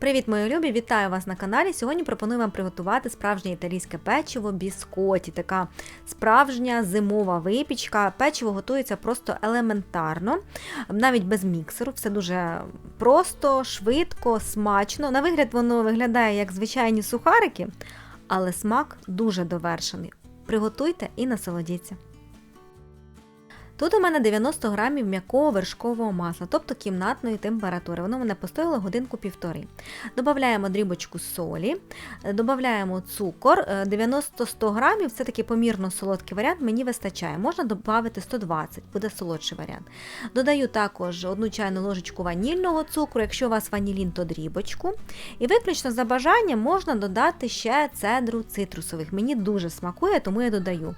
Привіт, мої любі! Вітаю вас на каналі. Сьогодні пропоную вам приготувати справжнє італійське печиво біскоті. Така справжня зимова випічка. Печиво готується просто елементарно, навіть без міксеру. Все дуже просто, швидко, смачно. На вигляд воно виглядає як звичайні сухарики, але смак дуже довершений. Приготуйте і насолодіться. Тут у мене 90 грамів м'якого вершкового масла, тобто кімнатної температури. Воно мене постояло годинку півтори. Додаємо дрібочку солі, додаємо цукор. 90-100 грамів це такий помірно солодкий варіант, мені вистачає. Можна додати 120, буде солодший варіант. Додаю також одну чайну ложечку ванільного цукру, якщо у вас ванілін, то дрібочку. І виключно за бажанням можна додати ще цедру цитрусових. Мені дуже смакує, тому я додаю.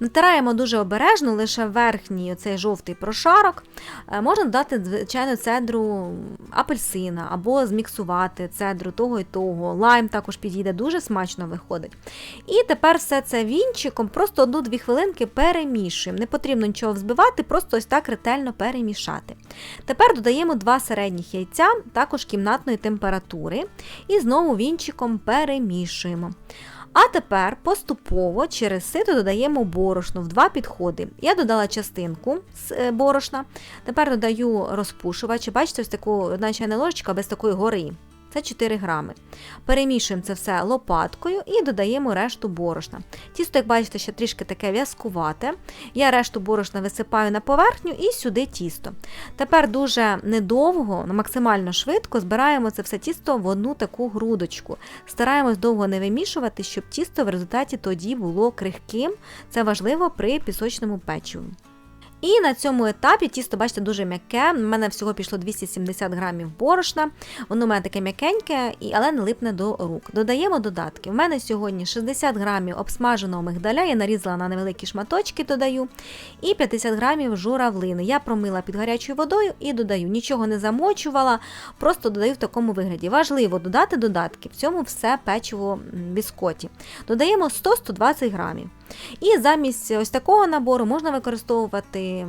Натираємо дуже обережно, лише верхній оцей жовтий прошарок. Е, можна додати, звичайно, цедру апельсина або зміксувати цедру того і того. Лайм також підійде, дуже смачно виходить. І тепер все це вінчиком, просто одну-дві хвилинки перемішуємо. Не потрібно нічого взбивати, просто ось так ретельно перемішати. Тепер додаємо два середніх яйця, також кімнатної температури, і знову вінчиком перемішуємо. А тепер поступово через сито додаємо борошно в два підходи. Я додала частинку з е, борошна, тепер додаю розпушувач. Бачите, ось таку одна чайна ложечка без такої гори. Це 4 грами. Перемішуємо це все лопаткою і додаємо решту борошна. Тісто, як бачите, ще трішки таке в'язкувате. Я решту борошна висипаю на поверхню і сюди тісто. Тепер дуже недовго, максимально швидко збираємо це все тісто в одну таку грудочку. Стараємось довго не вимішувати, щоб тісто в результаті тоді було крихким. Це важливо при пісочному печиві. І на цьому етапі тісто, бачите, дуже м'яке. У мене всього пішло 270 грамів борошна. Воно у мене таке м'якеньке, але не липне до рук. Додаємо додатки. У мене сьогодні 60 грамів обсмаженого мигдаля, я нарізала на невеликі шматочки, додаю. І 50 грамів журавлини. Я промила під гарячою водою і додаю. Нічого не замочувала, просто додаю в такому вигляді. Важливо додати додатки. В цьому все печиво біскоті. Додаємо 100-120 грамів. І замість ось такого набору можна використовувати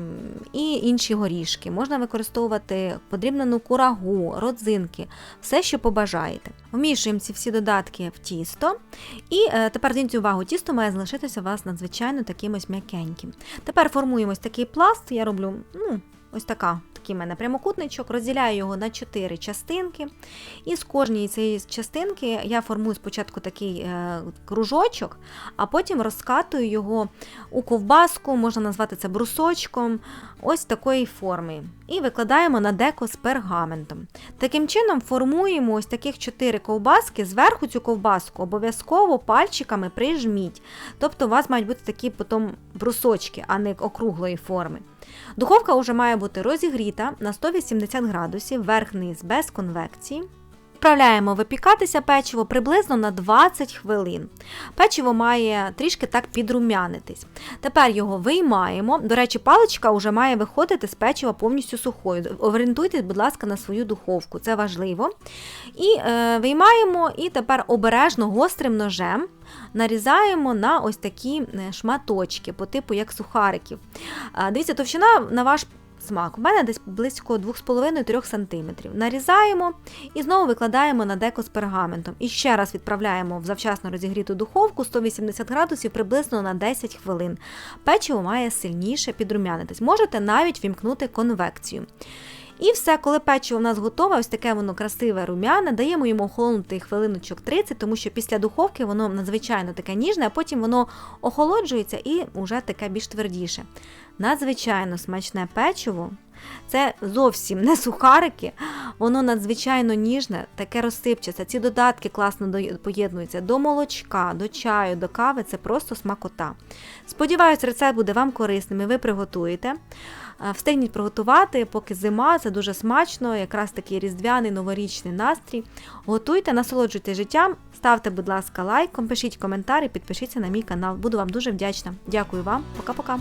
і інші горішки, можна використовувати подрібнену курагу, родзинки, все, що побажаєте. Вмішуємо ці всі додатки в тісто. І е, тепер зверніть увагу, тісто має залишитися у вас надзвичайно таким ось м'якеньким. Тепер формуємо ось такий пласт, я роблю ну, ось така такий мене прямокутничок, розділяю його на 4 частинки. І з кожної цієї частинки я формую спочатку такий е, кружочок, а потім розкатую його у ковбаску, можна назвати це брусочком, ось такої форми. І викладаємо на деко з пергаментом. Таким чином формуємо ось таких 4 ковбаски, зверху цю ковбаску обов'язково пальчиками прижміть. Тобто у вас мають бути такі потім брусочки, а не округлої форми. Духовка вже має бути розігріта на 180 градусів, верх-низ без конвекції. Відправляємо випікатися печиво приблизно на 20 хвилин. Печиво має трішки так підрумянитись. Тепер його виймаємо. До речі, паличка вже має виходити з печива повністю сухою. Орієнтуйтесь, будь ласка, на свою духовку, це важливо. І е, виймаємо, і тепер обережно гострим ножем нарізаємо на ось такі е, шматочки, по типу як сухариків. Дивіться, товщина на ваш смак. У мене десь близько 2,5-3 см. Нарізаємо і знову викладаємо на деко з пергаментом. І ще раз відправляємо в завчасно розігріту духовку 180 градусів приблизно на 10 хвилин. Печиво має сильніше підрумянитись. Можете навіть вімкнути конвекцію. І все, коли печиво в нас готове, ось таке воно красиве рум'яне, даємо йому охолонути хвилиночок 30, тому що після духовки воно надзвичайно таке ніжне, а потім воно охолоджується і вже таке більш твердіше. Надзвичайно смачне печиво. Це зовсім не сухарики, воно надзвичайно ніжне, таке розсипчасте. Ці додатки класно поєднуються до молочка, до чаю, до кави це просто смакота. Сподіваюсь, рецепт буде вам корисним і ви приготуєте. Встигніть приготувати, поки зима, це дуже смачно, якраз такий різдвяний новорічний настрій. Готуйте, насолоджуйте життям, ставте, будь ласка, лайк, пишіть коментар і підпишіться на мій канал. Буду вам дуже вдячна. Дякую вам, пока-пока.